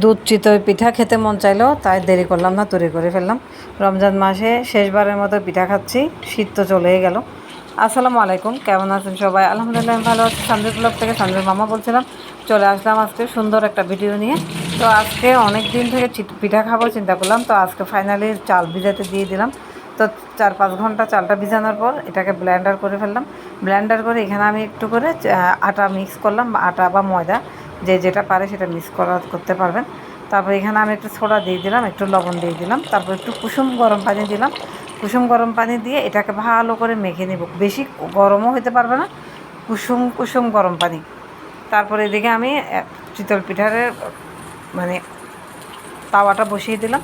দুধ চিতই পিঠা খেতে মন চাইলো, তাই দেরি করলাম না, তৈরি করে ফেললাম। রমজান মাসে শেষবারের মতো পিঠা খাচ্ছি, শীত তো চলেই গেল। আসসালামু আলাইকুম, কেমন আছেন সবাই? আলহামদুলিল্লাহ, আমি ভালো আছি। সানজিদ ব্লগ থেকে সঞ্জয় মামা বলছিলাম, চলে আসলাম আজকে সুন্দর একটা ভিডিও নিয়ে। তো আজকে অনেক দিন থেকে পিঠা খাব চিন্তা করলাম, তো আজকে ফাইনালি চাল ভিজাতে দিয়ে দিলাম। তো চার পাঁচ ঘণ্টা চালটা ভিজানোর পর এটাকে ব্লেন্ডার করে ফেললাম। ব্লেন্ডার করে এখানে আমি একটু করে আটা মিক্স করলাম, আটা বা ময়দা। যে যেটা পারে সেটা মিক্স করা করতে পারবেন। তারপর এখানে আমি একটু সোডা দিয়ে দিলাম, একটু লবণ দিয়ে দিলাম, তারপর একটু কুসুম গরম পানি দিলাম। কুসুম গরম পানি দিয়ে এটাকে ভালো করে মেখে নিব। বেশি গরমও হতে পারবে না, কুসুম কুসুম গরম পানি। তারপর এদিকে আমি চিতল পিঠার মানে তাওয়াটা বসিয়ে দিলাম।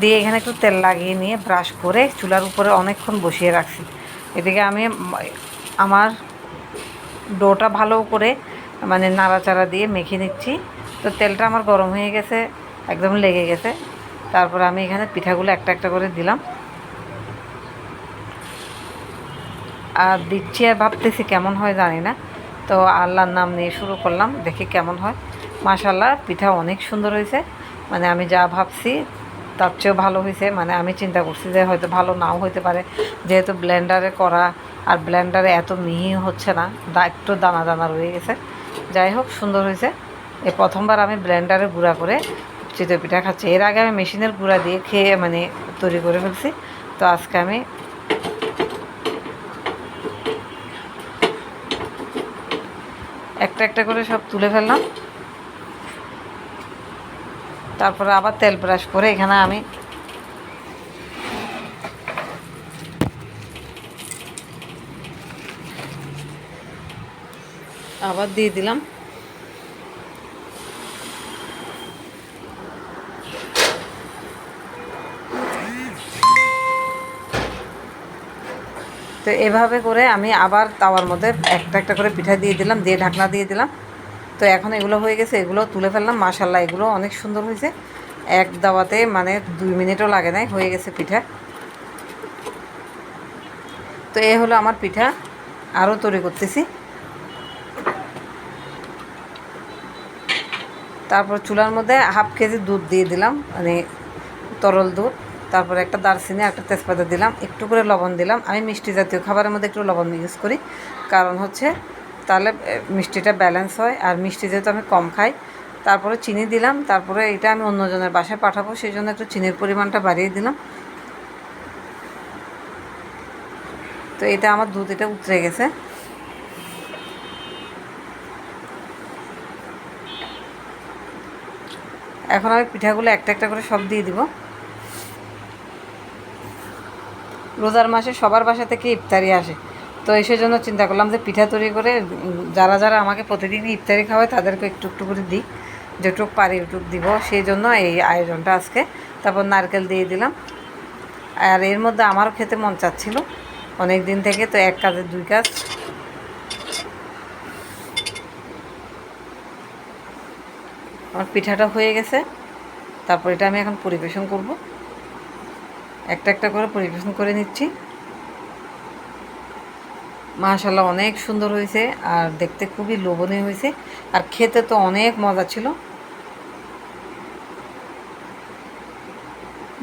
দিয়ে এখানে একটু তেল লাগিয়ে নিয়ে ব্রাশ করে চুলার উপরে অনেকক্ষণ বসিয়ে রাখছি। এদিকে আমি, আমার ডোটা ভালো করে মানে নাড়াচাড়া দিয়ে মেখে নিচ্ছি। তো তেলটা আমার গরম হয়ে গেছে, একদম লেগে গেছে। তারপর আমি এখানে পিঠাগুলো একটা একটা করে দিলাম। আর দিচ্ছি আর ভাবতেছি কেমন হয় জানি না। তো আল্লাহর নাম নিয়ে শুরু করলাম, দেখি কেমন হয়। মাশাল্লাহ পিঠা অনেক সুন্দর হয়েছে। মানে আমি যা ভাবছি, তার চেয়েও ভালো হয়েছে। মানে আমি চিন্তা করছি যে হয়তো ভালো নাও হতে পারে। যেহেতু ব্লেন্ডারে করা, আর ব্লেন্ডারে এত মিহি হচ্ছে না একটু দানা দানা রয়ে গেছে। যাই হোক সুন্দর হয়েছে। এই প্রথমবার আমি ব্লেন্ডারে গুঁড়া করে চিতই পিঠা খাচ্ছি। এর আগে আমি মেশিনের গুঁড়া দিয়ে খেয়ে মানে তৈরি করে ফেলছি। তো আজকে আমি একটা একটা করে সব তুলে ফেললাম। তারপরে আবার তেল ব্রাশ করে এখানে আমি আবার দিয়ে দিলাম। তো এভাবে করে আমি আবার তাওয়ার মধ্যে একটা একটা করে পিঠা দিয়ে দিলাম, দিয়ে ঢাকনা দিয়ে দিলাম। তো এখন এগুলো হয়ে গেছে, এগুলো তুলে ফেললাম। মাশাল্লাহ এগুলো অনেক সুন্দর হয়েছে। এক দাওয়াতে মানে দুই মিনিটও লাগে নাই, হয়ে গেছে পিঠা। তো এ হলো আমার পিঠা। আরও তৈরি করতেছি। তারপর চুলার মধ্যে হাফ কেজি দুধ দিয়ে দিলাম মানে তরল দুধ। তারপরে একটা দারচিনি, একটা তেজপাতা দিলাম, একটু করে লবণ দিলাম। আমি মিষ্টি জাতীয় খাবারের মধ্যে একটু লবণ ইউজ করি, কারণ হচ্ছে তাহলে মিষ্টিটা ব্যালেন্স হয়। আর মিষ্টি যেহেতু আমি কম খাই, তারপরে চিনি দিলাম। তারপরে এটা আমি অন্যজনের বাসায় পাঠাবো সেই জন্য একটু চিনির পরিমাণটা বাড়িয়ে দিলাম। তো এটা আমার দুধ এটা উতরে গেছে। এখন আমি পিঠাগুলো একটা একটা করে সব দিয়ে দিব। রোজার মাসে সবার বাসা থেকে ইফতারি আসে। তো এসে জন্য চিন্তা করলাম যে পিঠা তৈরি করে, যারা যারা আমাকে প্রতিদিনই ইফতারি খাওয়ায় তাদেরকে একটু একটু করে দিই। যেটুক পারি ওটুক দিব। সেই জন্য এই আয়োজনটা আজকে তারপর নারকেল দিয়ে দিলাম। আর এর মধ্যে আমারও খেতে মন চাচ্ছিল। অনেক দিন থেকে তো এক কাজে দুই কাজ। আমার পিঠাটা হয়ে গেছে। তারপর এটা আমি এখন পরিবেশন করব। একটা একটা করে পরিবেশন করে নিচ্ছি। মাশাল্লাহ অনেক সুন্দর হয়েছে আর দেখতে খুবই লোভনীয় হয়েছে। আর খেতে তো অনেক মজা ছিল।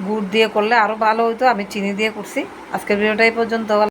গুড় দিয়ে করলে আরও ভালো হতো আমি চিনি দিয়ে করছি। আজকের ভিডিওটা এই পর্যন্ত।